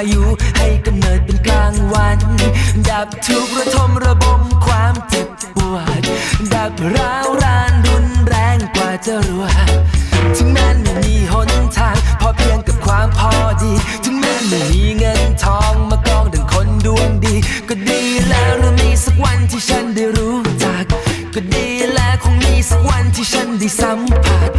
ายุให้กำเนิดเป็นกลางวัน ดับทุกระทมระบมความเจ็บปวด ดับร้าวรานรุนแรงกว่าจะรวดถึงแม้ไม่มีหนทาง พอเพียงกับความพอดี ถึงแม้ไม่มีเงินทองมากองดังคนดวงดี ก็ดีแล้วหรือมีสักวันที่ฉันได้รู้จัก ก็ดีแล้วคงมีสักวันที่ฉันได้สัมผัส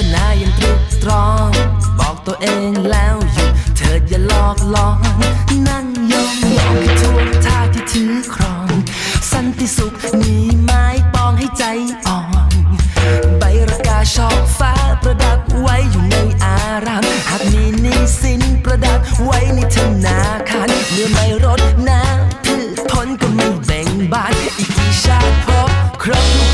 พิจารณาย่างตรึกตรอง บอกตัวเองแล้วหยุดเถิดอย่าหลอกหลอนนั่งยองยองให้ทวงท่าที่ถือครอง สันติสุขมีไม้ปองให้ใจอ่อน ใบระกาชอบฟ้าประดับไว้อยู่ในอารามหากมีนี้สินประดับไว้ในธนาคารเมื่อไม่รดน้ำพืชผลก็ไม่เบ่งบานอีกกี่ชาติพบครบ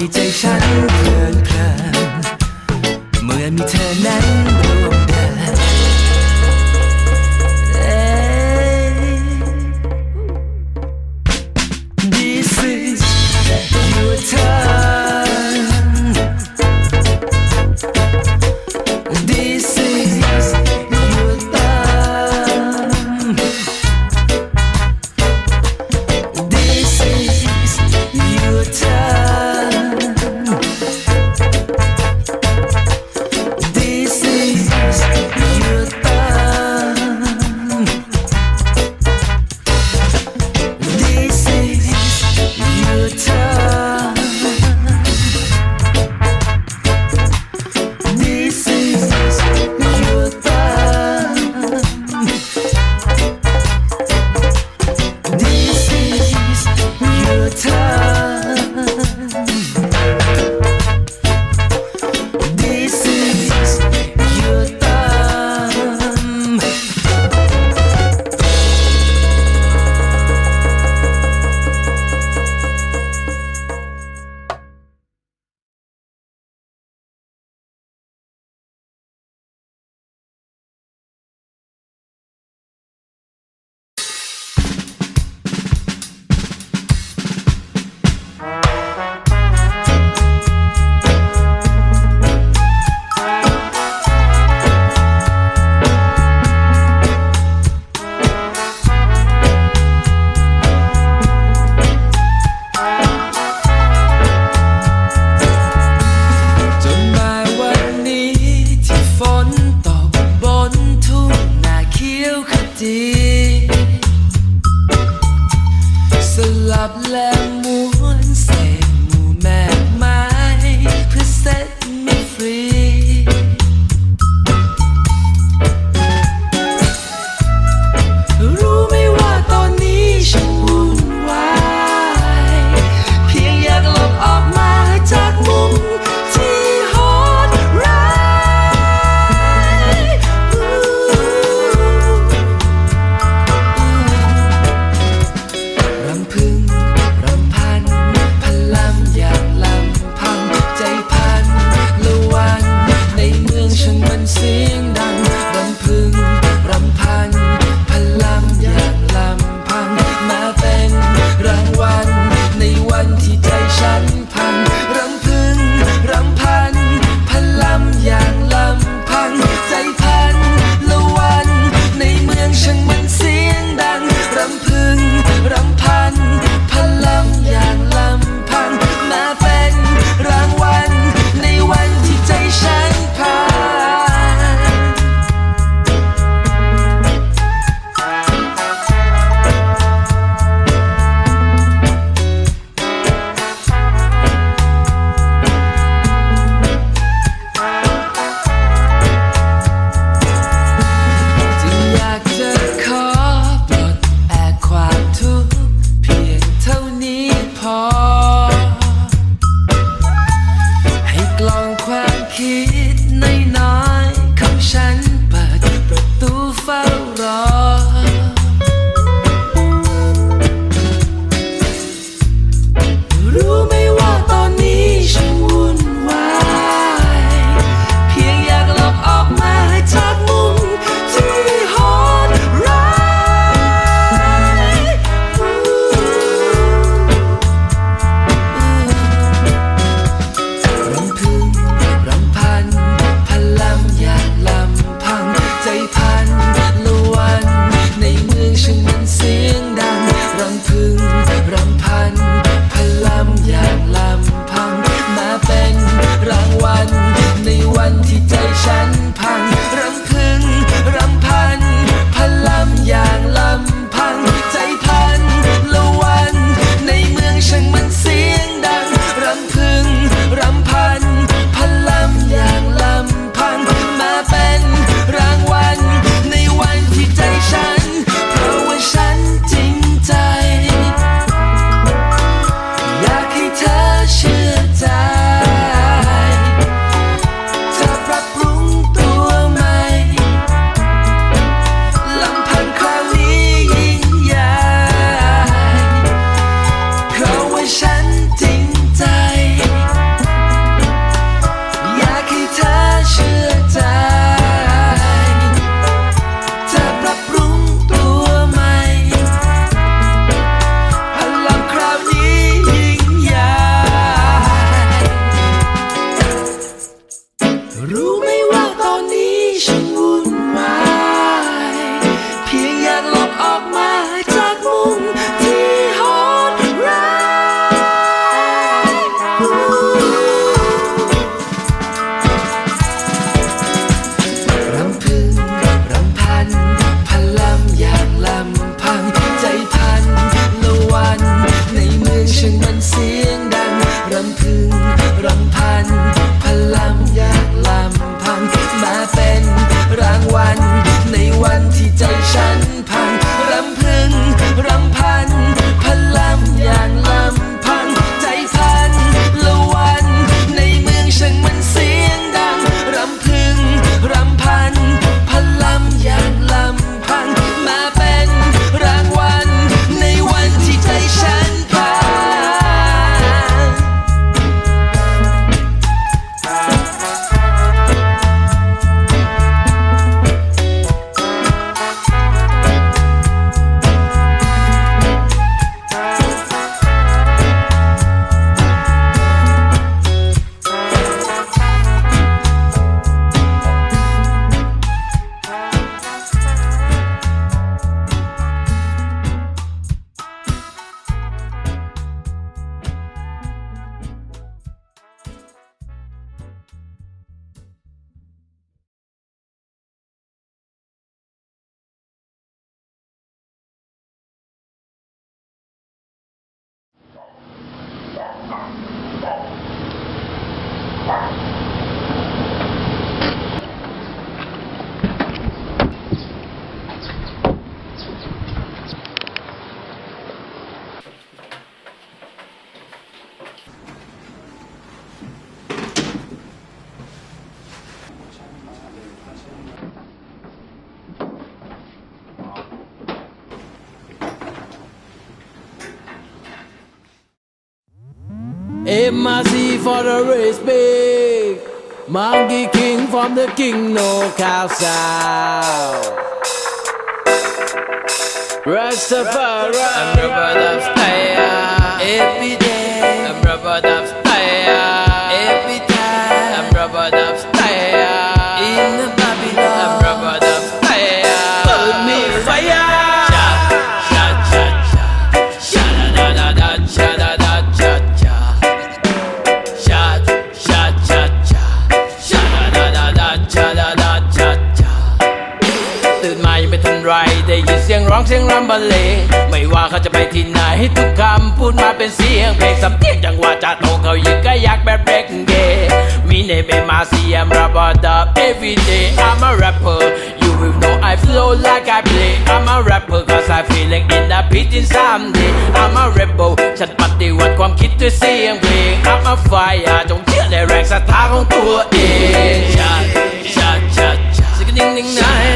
ในใจฉันเพลินเพลินเมื่อมีเธอนั้น M I C for the respect. big. Monkey King from the King No Cow South. Rastafari. I'm every day. บรลงไม่ว่าเขาจะไปที่ไหนทุกคำพูดมาเป็นเสียงเพลงสำเนียงจังหวะจะตรงเขายิงก็อยากแบบเบรกเกมีในเบมาเซียอมรับอดับ every day I'm a rapper you will know I flow like I play I'm a rapper cause I feeling in a pigeon someday I'm a rebel ฉันปฏิวัติความคิดด้วยเสียงเพลง I'm a fire จงเชื่อในแรงศรัทธาของตัวเองชัดชัดชัดสิ่นิ่งนิ่งไหน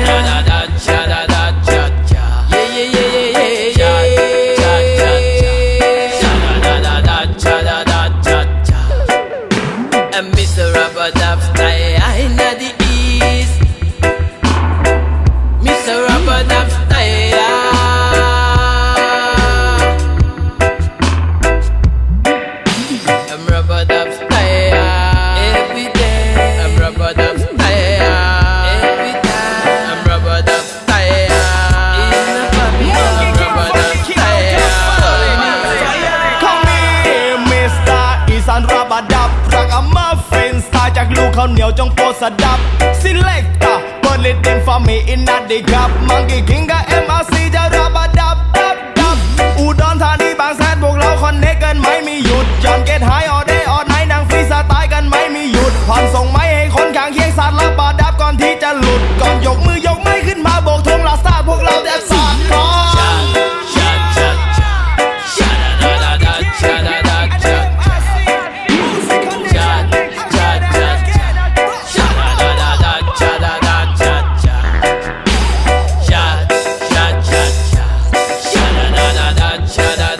ข้าวเหนียวจงโปรดสดับ Selector เปิดลิดดินฟาร์มีอินนัดดีครับมังกี้คิงกับ MRC